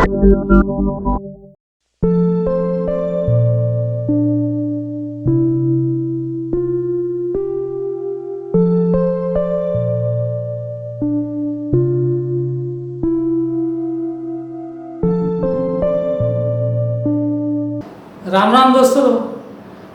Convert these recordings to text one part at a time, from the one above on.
రామ్ రామ్ దోస్తులు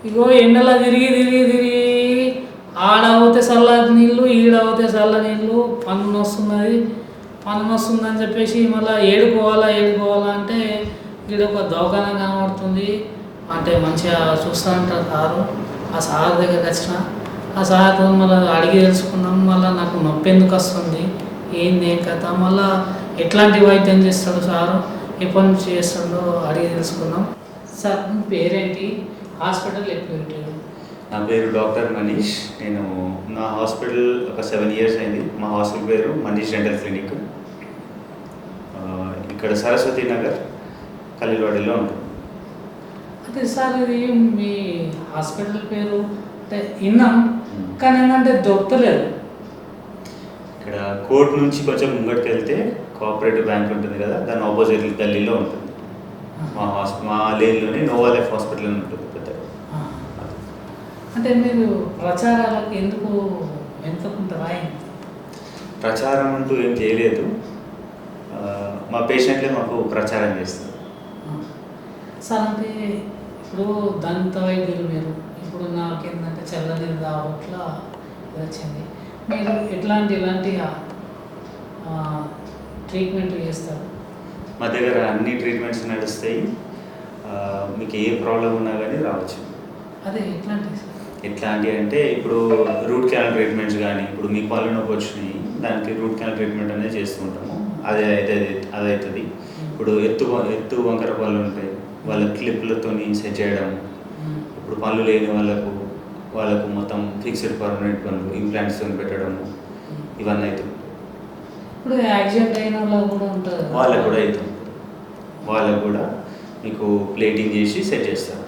ఇగో ఎండలా తిరిగి తిరిగి తిరిగి ఆడ అవుతే చల్ల నీళ్ళు ఈడ అవుతే చల్ల నీళ్ళు పన్ను వస్తున్నది. పన్ను వస్తుందని చెప్పేసి మళ్ళీ ఏడుకోవాలా ఏడుకోవాలా అంటే ఇక్కడ ఒక దవాఖాన కనబడుతుంది. అంటే మంచిగా చూస్తూ ఉంటారు సారు ఆ సార్ దగ్గరికి వచ్చిన ఆ సార్తో మళ్ళీ అడిగి తెలుసుకున్నాం. మళ్ళీ నాకు నొప్పి ఎందుకు వస్తుంది? ఏంది ఏం కథ? మళ్ళీ ఎట్లాంటి వైద్యం చేస్తాడు సారు? ఎప్పటి నుంచి చేస్తాడో అడిగి తెలుసుకున్నాం. సార్ పేరేంటి? హాస్పిటల్ ఎప్పుడు నా పేరు డాక్టర్ మనీష్. నేను నా హాస్పిటల్ ఒక సెవెన్ ఇయర్స్ అయింది. మా హాస్పిటల్ పేరు మనీష్ డెంటల్ క్లినిక్. ఇక్కడ సరస్వతి నగర్ కలీలవాడిలో ఉంటుంది అంటే సార్ ఇది మీ హాస్పిటల్ పేరు అంటే విన్నాం కానీ ఏంటంటే దొరకలేదు ఇక్కడ కోర్ట్ నుంచి కొంచెం ముంగటికి వెళ్తే కోఆపరేటివ్ బ్యాంక్ ఉంటుంది కదా దాని ఆపోజిట్ గల్లీలో ఉంటుంది. మా హాస్ప మా లేన్లోనే నోవా లైఫ్ హాస్పిటల్ ఉంటుంది పెద్దగా. అంటే మీరు ప్రచారాలకు ఎందుకు వెనుకకుంటారా ఏంటి? ప్రచారం అంటూ ఏం చేయలేదు. మా పేషెంట్లే మాకు ప్రచారం చేస్తారు. సార్ అంటే ఇప్పుడు దంత వైద్యులు మీరు ఇప్పుడు నాకేంటంటే చల్లని రావట్ల ఇది వచ్చింది. మీరు ఎట్లాంటి ఎలాంటి ట్రీట్మెంట్ చేస్తారు? మా దగ్గర అన్ని ట్రీట్మెంట్స్ నడుస్తాయి. మీకు ఏ ప్రాబ్లం ఉన్నా కానీ రావచ్చు. అదే ఎట్లాంటి సార్? ఎట్లాంటి అంటే ఇప్పుడు రూట్ కెనాల్ ట్రీట్మెంట్స్ కానీ ఇప్పుడు మీ పళ్ళు నొప్పి వచ్చినాయి దానికి రూట్ కెనాల్ ట్రీట్మెంట్ అనేది చేస్తుంటాము అదే అయితే అది అవుతుంది ఇప్పుడు ఎత్తు ఎత్తు వంకర పళ్ళు ఉంటాయి వాళ్ళ క్లిప్లతో సెట్ చేయడం. ఇప్పుడు పళ్ళు లేని వాళ్ళకు వాళ్ళకు మొత్తం ఫిక్స్డ్ పర్మనెంట్ పనులు ఇంప్లాంట్స్తో పెట్టడము ఇవన్నీ అవుతుంది ఇప్పుడు యాక్సిడెంట్ అయిన వాళ్ళు కూడా ఉంటుంది. వాళ్ళకు కూడా అవుతుంది వాళ్ళకు కూడా మీకు ప్లేటింగ్ చేసి సెట్ చేస్తారు.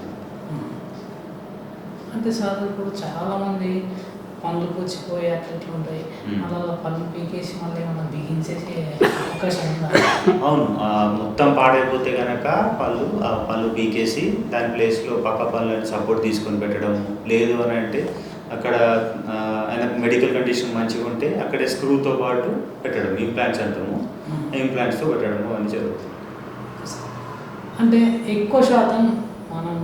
అంటే సార్ ఇప్పుడు చాలా మంది పనులు పుచ్చిపోయి అట్లా ఉంటాయి. అలా పనులు పీకేసి మళ్ళీ ఏమన్నా బిగించేసి అవకాశం ఉందా? అవును. మొత్తం పాడైపోతే కనుక పళ్ళు ఆ పళ్ళు పీకేసి దాని ప్లేస్లో పక్క పళ్ళని సపోర్ట్ తీసుకొని పెట్టడం లేదు అని అంటే అక్కడ ఆ, ఆయనకు మెడికల్ కండిషన్ మంచిగా ఉంటే అక్కడే స్క్రూతో పాటు పెట్టడం ఇంప్లాంట్స్ అంటాము. ఇంప్లాంట్స్తో పెట్టడం అని జరుగుతుంది అంటే ఎక్కువ శాతం మనం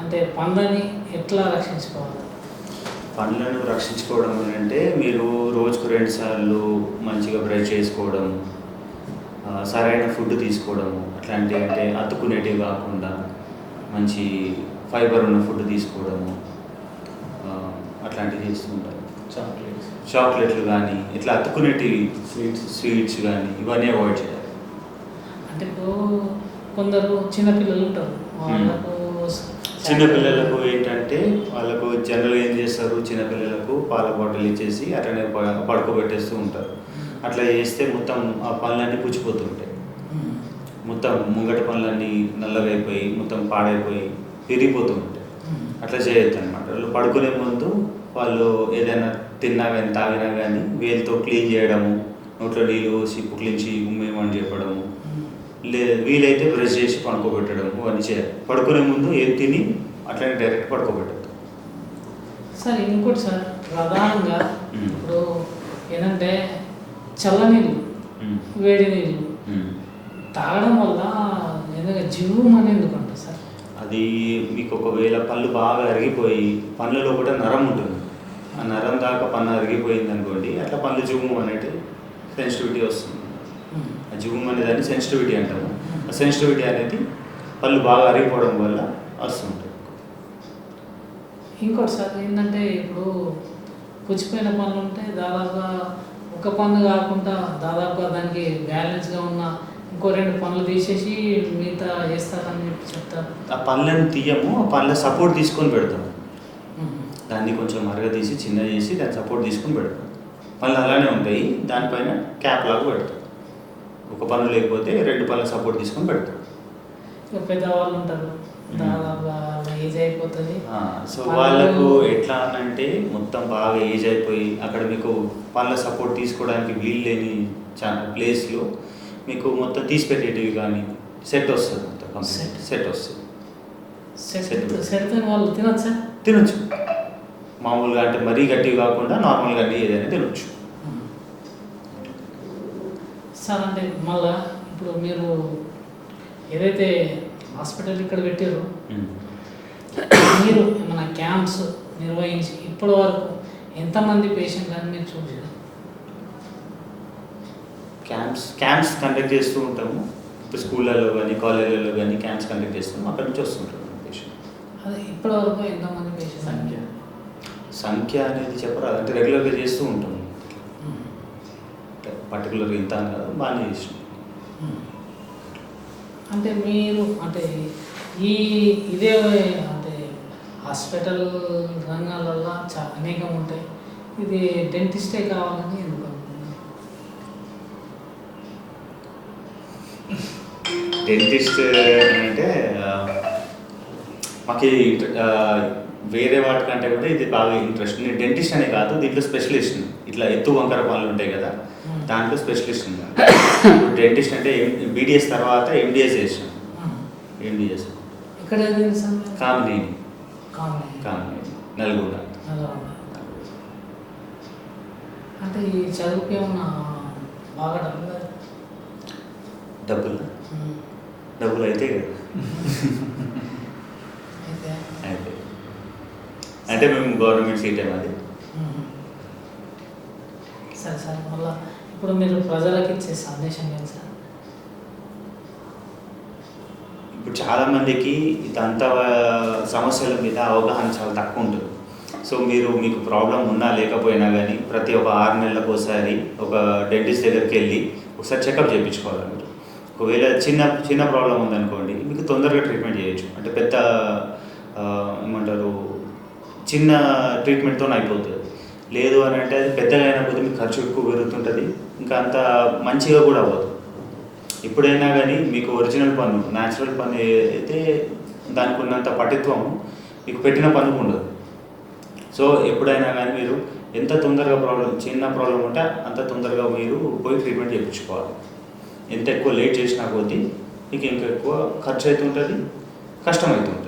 అంటే పండ్లని ఎట్లా రక్షించుకోవాలి? పండ్లను రక్షించుకోవడం అంటే మీరు రోజుకు రెండు సార్లు మంచిగా బ్రష్ చేసుకోవడం సరైన ఫుడ్ తీసుకోవడము అట్లాంటి అంటే అతుకునేటివి కాకుండా మంచి ఫైబర్ ఉన్న ఫుడ్ తీసుకోవడము అట్లాంటివి చేస్తుంటారు చాక్లెట్స్. చాక్లెట్లు కానీ ఇట్లా అతుకునేటివి స్వీట్స్. స్వీట్స్ కానీ ఇవన్నీ అవాయిడ్ చేయాలి. అంటే ఇప్పుడు కొందరు చిన్నపిల్లలు ఉంటారు. వాళ్ళకు చిన్నపిల్లలకు ఏంటంటే వాళ్ళకు జనరల్గా ఏం చేస్తారు చిన్నపిల్లలకు పాల బాటిల్ ఇచ్చేసి అట్లనే పడుకోబెట్టేస్తూ ఉంటారు అట్లా చేస్తే మొత్తం ఆ పనులన్నీ పుచ్చిపోతుంటాయి. మొత్తం ముంగట పనులన్నీ నల్లగా అయిపోయి మొత్తం పాడైపోయి విరిగిపోతూ ఉంటాయి. అట్లా చేయొద్దు అనమాట వాళ్ళు పడుకునే ముందు వాళ్ళు ఏదైనా తిన్నా కానీ తాగినా కానీ వేలుతో క్లీన్ చేయడము నోట్లో నీళ్ళు పోసి పుక్లించి ఉమ్మేమని చెప్పడము. లే వీలైతే బ్రష్ చేసి పడుకోబెట్టడం అవన్నీ చేయాలి పడుకునే ముందు ఏం తిని అట్లనే డైరెక్ట్ పడుకోబెట్టద్దు సార్ ఇంకోటి సార్ ప్రధానంగా. ఇప్పుడు ఏంటంటే చల్లనీళ్ళు వేడి నీళ్ళు తాగడం వల్ల ఏదైనా జీవం అని ఎందుకు అంటారు సార్? అది మీకు ఒకవేళ పళ్ళు బాగా అరిగిపోయి పళ్ళలో కూడా నరం ఉంటుంది. ఆ నరం దాకా పన్ను అరిగిపోయింది అనుకోండి అట్లా పళ్ళు జుమ్ము అనేది సెన్సిటివిటీ వస్తుంది. ఆ జుమ్ము అనే దాన్ని సెన్సిటివిటీ అంటాము. ఆ సెన్సిటివిటీ అనేది పళ్ళు బాగా అరిగిపోవడం వల్ల వస్తుంటుంది. ఇంకోటి సార్ ఏంటంటే ఇప్పుడు పుచ్చిపోయిన పనులు ఉంటే దాదాపుగా ఒక పన్ను కాకుండా దాదాపుగా దానికి బ్యాలెన్స్గా ఉన్న ఇంకో రెండు పనులు తీసేసి మిగతా చేస్తారని చెప్పి చెప్తారు. ఆ పళ్ళని తీయము ఆ పళ్ళ సపోర్ట్ తీసుకొని పెడతాం. దాన్ని కొంచెం మరగ తీసి చిన్న చేసి దాన్ని సపోర్ట్ తీసుకొని పెడతాం పళ్ళు అలానే ఉంటాయి దానిపైన క్యాప్ లాగా పెడతాం ఒక పన్ను లేకపోతే రెండు పళ్ళ సపోర్ట్ తీసుకొని పెడతాం ఇక పెద్దవాళ్ళు ఉంటారు. సో వాళ్ళకు ఎట్లా అని అంటే మొత్తం బాగా ఏజ్ అయిపోయి అక్కడ మీకు పళ్ళ సపోర్ట్ తీసుకోవడానికి వీలు లేని ప్లేస్లో మీకు మొత్తం తీసి పెట్టేటివి కానీ సెట్ వస్తుంది మొత్తం సెట్ వస్తుంది. సెట్ వాళ్ళు తినొచ్చా? తినొచ్చు. మామూలుగా అంటే మరీ గట్టివి కాకుండా నార్మల్గా అన్ని ఏదైనా తినొచ్చు. సార్ అంటే మళ్ళా ఇప్పుడు మీరు ఏదైతే హాస్పిటల్ ఇక్కడ పెట్టారో. మీరు ఏమైనా క్యాంప్స్ నిర్వహించి ఇప్పటి వరకు ఎంతమంది పేషెంట్లను మీరు చూసారు క్యాంప్స్ క్యాంప్స్ కండక్ట్ చేస్తూ ఉంటాము. ఇప్పుడు స్కూళ్ళలో కానీ కాలేజీలలో కానీ క్యాంప్స్ కండక్ట్ చేస్తాము అక్కడ నుంచి వస్తుంటారు పేషెంట్. అదే ఇప్పటి వరకు ఎంతమంది పేషెంట్ సంఖ్య. సంఖ్య అనేది చెప్పరాదు. అంటే రెగ్యులర్గా చేస్తూ ఉంటాము. పర్టికులర్గా ఇంత అని కాదు బాగానే చేసినాం అంటే మీరు అంటే ఈ ఇదే అంటే హాస్పిటల్ రంగాలలో చా అనేకం ఉంటాయి ఇది డెంటిస్టే కావాలని ఎందుకు డెంటిస్ట్ అంటే మాకు వేరే వాటికంటే కూడా ఇది బాగా ఇంట్రెస్ట్. నేను డెంటిస్ట్ అనే కాదు దీంట్లో స్పెషలిస్ట్. ఇట్లా ఎత్తు వంకర పనులు ఉంటాయి కదా దాంట్లో స్పెషలిస్ట్ డెంటిస్ట్ అంటే బీడిఎస్ తర్వాత ఎండిఎస్ చేసాను ఎండిఎస్? కామినేని. కామన్ కామినేని. నల్గొండ. అంటే ఈ చదువుకి ఏమన్నా బాగా డబ్బులు డబ్బులు? డబ్బులు అయితే కదా. అయితే? అంటే మేము గవర్నమెంట్ సీట్ అది. సరే సార్. మళ్ళా ఇప్పుడు మీరు ప్రజలకు ఇచ్చే సందేశం ఏంటి సార్? ఇప్పుడు చాలా మందికి ఇదంతా సమస్యల మీద అవగాహన చాలా తక్కువ ఉంటుంది. సో మీరు మీకు ప్రాబ్లం ఉన్నా లేకపోయినా కానీ ప్రతి ఒక్క ఆరు నెలలకు ఒకసారి ఒక డెంటిస్ట్ దగ్గరికి వెళ్ళి ఒకసారి చెకప్ చేయించుకోవాలి మీరు ఒకవేళ చిన్న చిన్న ప్రాబ్లం ఉందనుకోండి మీకు తొందరగా ట్రీట్మెంట్ చేయొచ్చు. అంటే పెద్ద ఏమంటారు చిన్న ట్రీట్మెంట్తో అయిపోతుంది. లేదు అని అంటే అది పెద్దగా అయినప్పుడు మీకు ఖర్చు ఎక్కువ పెరుగుతుంటుంది. ఇంకా అంత మంచిగా కూడా అవ్వదు. ఇప్పుడైనా కానీ మీకు ఒరిజినల్ పన్ను న్యాచురల్ పన్ను అయితే దానికి ఉన్నంత పటిత్వం మీకు పెట్టిన పన్నుకు ఉండదు. సో ఎప్పుడైనా కానీ మీరు ఎంత తొందరగా ప్రాబ్లం చిన్న ప్రాబ్లం ఉంటే అంత తొందరగా మీరు పోయి ట్రీట్మెంట్ చేయించుకోవాలి. ఎంత ఎక్కువ లేట్ చేసినా కొద్దీ మీకు ఇంకా ఎక్కువ ఖర్చు అవుతుంటుంది కష్టం అవుతుంది